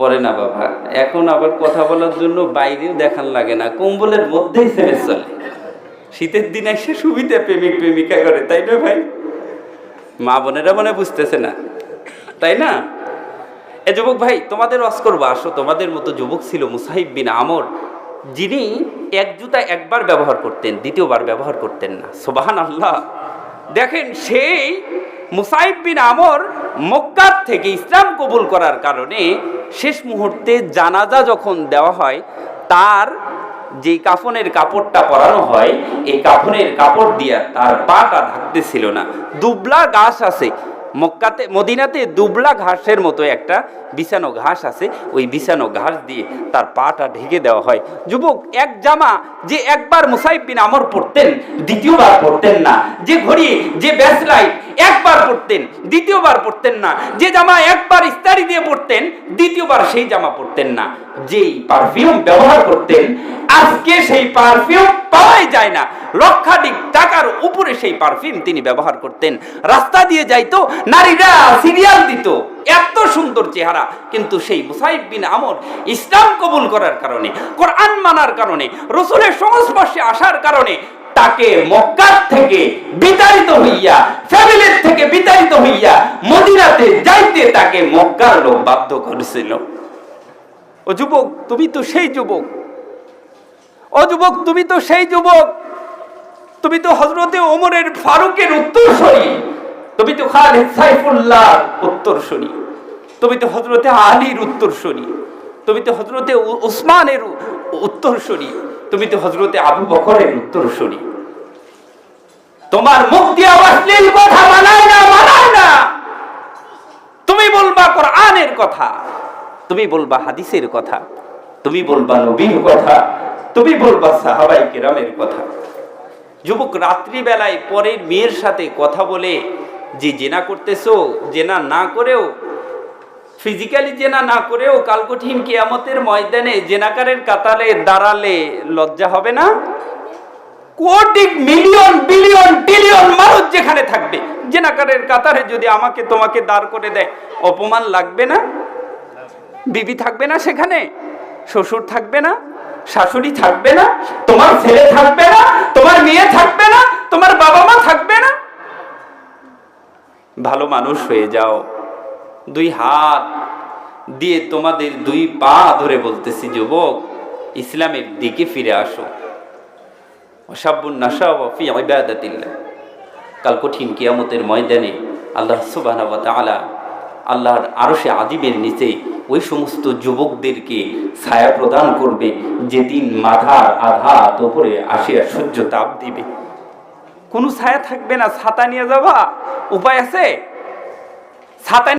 পরে না বাবা। এখন আবার কথা বলার জন্য বাইরেও দেখান লাগে না, কম্বলের মধ্যেই ছেড়ে চলে। শীতের দিন এসে সুবিধা প্রেমিক প্রেমিকা করে, তাই না ভাই? মা বোনেরা মনে বুঝতেছে না, তাই না? এ যুবক ভাই, তোমাদের ওয়াজ করব, আসো, তোমাদের মতো যুবক ছিল মুসাহিব বিন আমর, যিনি এক জুতা একবার ব্যবহার করতেন, দ্বিতীয়বার ব্যবহার করতেন না। সোবাহান আল্লাহ দেখেন সেই মুসাইব বিন আমর মক্কার থেকে ইসলাম কবুল করার কারণে শেষ মুহূর্তে জানাজা যখন দেওয়া হয়, তার যে কাফনের কাপড়টা পরানো হয়, এই কাফনের কাপড় দিয়া তার পাটা ঢাকতেছিল না। দুবলা গাছ আছে মক্কাতে, মদিনাতে দুবলা ঘাসের মতো একটা বিছানো ঘাস আছে। ওই বিছানো ঘাস দিয়ে তার পাটা ঢেকে দেওয়া হয়। যুবক, এক জামা যে একবার মুসাইব বিন আমর পড়তেন, দ্বিতীয়বার পড়তেন না। যে ঘড়ি, যে ব্যাসলাইট একবার পড়তেন, দ্বিতীয়বার পড়তেন না। যে জামা একবার ইস্তারি দিয়ে পড়তেন, দ্বিতীয়বার সেই জামা পড়তেন না। যেই পারফিউম ব্যবহার করতেন, আজকে সেই পারফিউম পাওয়াই যায় না। লক্ষাধিক টাকার উপরে সেই পারফিউম তিনি ব্যবহার করতেন। রাস্তা দিয়ে যাইতো, নারীরা সিরিয়াল দিত, এত সুন্দর চেহারা। কিন্তু সেই মুসাইব বিন আমর ইসলাম কবুল করার কারণে, কোরআন মানার কারণে, রসুলের সংস্পর্শে আসার কারণে তাকে মক্কার থেকে বিতাড়িত হইয়া, ফ্যামিলির থেকে বিতাড়িত হইয়া মদিনাতে যাইতে তাকে মক্কার লোক বাধ্য করেছিল। ও যুবক, তুমি তো সেই যুবক। ও যুবক, তুমি তো সেই যুবক। তুমি তো হজরতে ওমরের ফারুকের উত্তরসূরি। তুমি তো খালিদ সাইফুল্লাহ উত্তরসূরি। তুমি তো হজরতে আলীর উত্তরসূরি। তুমি তো হজরতে উসমানের উ- উত্তরসূরি। তুমি তো হজরতে আবু বকরের উত্তরসূরি। তোমার মুখ দিয়ে অশ্লীল কথা মানায় না মানায় না। তুমি বলবা কোরআনের কথা। তুমি বলবা হাদিসের কথা। তুমি বলবা নবীর কথা। তুমি বলবা সাহাবাই কেরামের কথা। যুবক রাত্রিবেলায় পরের মেয়ের সাথে কথা বলে যে জেনা করতেছো, জেনা না করেও ফিজিক্যালি জেনা না করেও কাল কঠিন কিয়ামতের ময়দানে জেনাকারের কাতারে দাঁড়ালে লজ্জা হবে না? কোটি মিলিয়ন, বিলিয়ন ট্রিলিয়ন মানুষ যেখানে থাকবে, জেনাকারের কাতারে যদি আমাকে তোমাকে দাঁড় করে দেয়, অপমান লাগবে না? বিবি থাকবে না সেখানে? শ্বশুর থাকবে না? শাশুড়ি থাকবে না, তোমার ছেলে থাকবে না, তোমার মেয়ে থাকবে না, তোমার বাবা মা থাকবে না। ভালো মানুষ হয়ে যাও। দুই হাত দিয়ে তোমাদের দুই পা ধরে বলতেছি, যুবক, ইসলামের দিকে ফিরে আসো। কাল কঠিন কিয়ামতের ময়দানে আল্লাহ সুবহানাহু ওয়া আরও সে আজিবের নিচে ওই সমস্ত যুবকদেরকে ছায়া প্রদান করবে যেদিন মাথার আঘাত ওপরে আসিয়া সূর্য তাপ দিবে। কোনো ছায়া থাকবে না, ছাতা নিয়ে যাবা, উপায় আছে? ছাতা